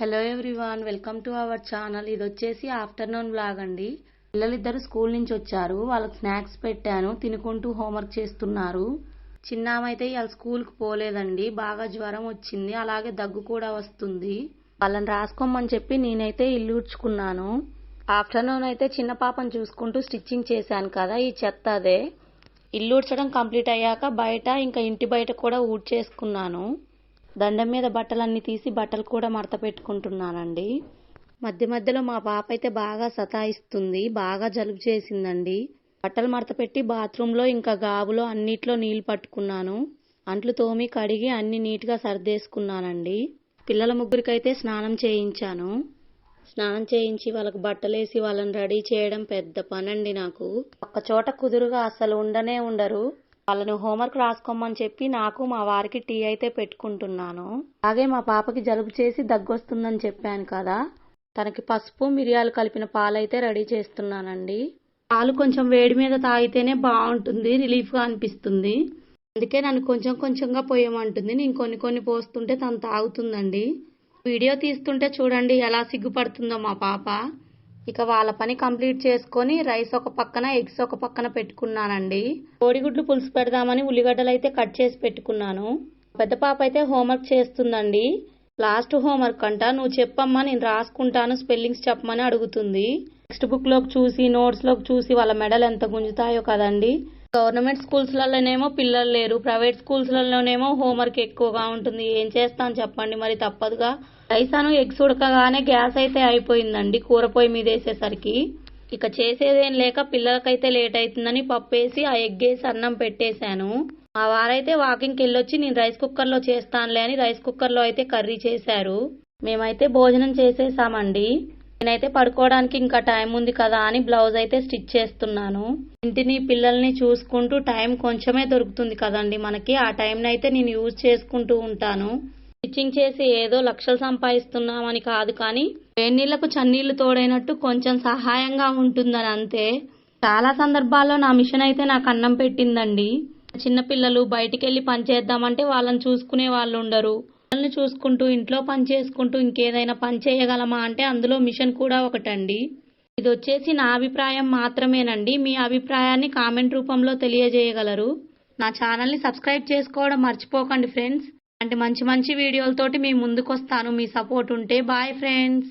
Hello everyone welcome to our channel ఇది వచ్చేసి afternoon blog అండి. పిల్లలిద్దరు స్కూల్ నుంచి వచ్చారు. వాళ్ళకి స్నాక్స్ పెట్టాను. తినుకుంటూ హోంవర్క్ చేస్తున్నారు. చిన్నామైతే ఇవాళ స్కూల్కి పోలేదండి. బాగా జ్వరం వచ్చింది. అలాగే దగ్గు కూడా వస్తుంది. వాళ్ళని రాసుకోమని చెప్పి నేనైతే ఇల్లు ఊడ్చుకున్నాను. ఆఫ్టర్నూన్ అయితే చిన్న పాపను చూసుకుంటూ స్టిచ్చింగ్ చేశాను కదా ఈ చెత్త అదే. ఇల్లు ఊడ్చడం కంప్లీట్ అయ్యాక బయట ఇంకా ఇంటి బయట కూడా ఊడ్చేసుకున్నాను. దండం మీద బట్టలన్నీ తీసి బట్టలు కూడా మడత పెట్టుకుంటున్నానండి. మధ్య మధ్యలో మా పాప అయితే బాగా సతాయిస్తుంది బాగా జలుబు చేసిందండి. బట్టలు మడత పెట్టి బాత్రూంలో ఇంకా గాబులో అన్నిట్లో నీళ్ళు పట్టుకున్నాను. అంట్లు తోమి కడిగి అన్ని నీట్గా సర్దేసుకున్నానండి. పిల్లల ముగ్గురికైతే స్నానం చేయించాను. స్నానం చేయించి వాళ్ళకి బట్టలేసి వాళ్ళని రెడీ చేయడం పెద్ద పనండి నాకు. ఒక్క చోట కుదురుగా అసలు ఉండనే ఉండరు. వాళ్ళని హోంవర్క్ రాసుకోమని చెప్పి నాకు మా వారికి టీ అయితే పెట్టుకుంటున్నాను. అలాగే మా పాపకి జలుబు చేసి దగ్గొస్తుందని చెప్పాను కదా. తనకి పసుపు మిరియాలు కలిపిన పాలైతే రెడీ చేస్తున్నానండి. పాలు కొంచెం వేడి మీద తాగితేనే బాగుంటుంది రిలీఫ్గా అనిపిస్తుంది. అందుకే నన్ను కొంచెం కొంచెంగా పోయమంటుంది. నేను కొన్ని కొన్ని పోస్తుంటే తను తాగుతుందండి. వీడియో తీస్తుంటే చూడండి ఎలా సిగ్గుపడుతుందో మా పాప. ఇక వాళ్ళ పని కంప్లీట్ చేసుకొని రైస్ ఒక పక్కన ఎగ్స్ ఒక పక్కన పెట్టుకున్నానండి. కోడిగుడ్లు పులుసు పెడదామని ఉల్లిగడ్డలు అయితే కట్ చేసి పెట్టుకున్నాను. పెద్ద పాప అయితే హోంవర్క్ చేస్తుందండి. లాస్ట్ హోంవర్క్ అంట. నువ్వు చెప్పమ్మా నేను రాసుకుంటాను స్పెల్లింగ్స్ చెప్పమని అడుగుతుంది. టెక్స్ట్ బుక్లోకి చూసి నోట్స్లోకి చూసి వాళ్ళ మెడలు ఎంత గుంజుతాయో కదండి. గవర్నమెంట్ స్కూల్స్లలోనేమో పిల్లలు లేరు ప్రైవేట్ స్కూల్స్లలోనేమో హోంవర్క్ ఎక్కువగా ఉంటుంది. ఏం చేస్తాను చెప్పండి మరి తప్పదుగా. రైసాను ఎగ్స్ ఉడకగానే గ్యాస్ అయితే అయిపోయిందండి కూర పొయ్యి మీద వేసేసరికి ఇక చేసేదేం లేక పిల్లలకైతే లేట్ అవుతుందని పప్పు వేసి ఆ ఎగ్ వేసి అన్నం పెట్టేశాను. మా వారైతే వాకింగ్కి వెళ్ళొచ్చి నేను రైస్ కుక్కర్లో చేస్తానులే అని రైస్ కుక్కర్లో అయితే కర్రీ చేశారు. మేమైతే భోజనం చేసేసామండి. నేనైతే పడుకోవడానికి ఇంకా టైం ఉంది కదా అని బ్లౌజ్ అయితే స్టిచ్ చేస్తున్నాను. ఇంటిని పిల్లల్ని చూసుకుంటూ టైం కొంచెమే దొరుకుతుంది కదండి మనకి. ఆ టైంని అయితే నేను యూజ్ చేసుకుంటూ ఉంటాను. స్టిచ్చింగ్ చేసి ఏదో లక్షలు సంపాదిస్తున్నామని కాదు కానీ వేణీళ్ళకు చన్నీళ్ళు తోడైనట్టు కొంచెం సహాయంగా ఉంటుందని అంతే. చాలా సందర్భాల్లో నా మిషన్ అయితే నాకు అన్నం పెట్టిందండి. చిన్నపిల్లలు బయటికి వెళ్ళి పని చేద్దామంటే వాళ్ళని చూసుకునే వాళ్ళు ఉండరు. పిల్లల్ని చూసుకుంటూ ఇంట్లో పని చేసుకుంటూ ఇంకేదైనా పని చేయగలమా అంటే అందులో మిషన్ కూడా ఒకటండి. ఇది వచ్చేసి నా అభిప్రాయం మాత్రమేనండి. మీ అభిప్రాయాన్ని కామెంట్ రూపంలో తెలియజేయగలరు. నా ఛానల్ని సబ్స్క్రైబ్ చేసుకోవడం మర్చిపోకండి ఫ్రెండ్స్. అంటే మంచి మంచి వీడియోలతోటి మీ ముందుకు వస్తాను మీ సపోర్ట్ ఉంటే బాయ్ ఫ్రెండ్స్.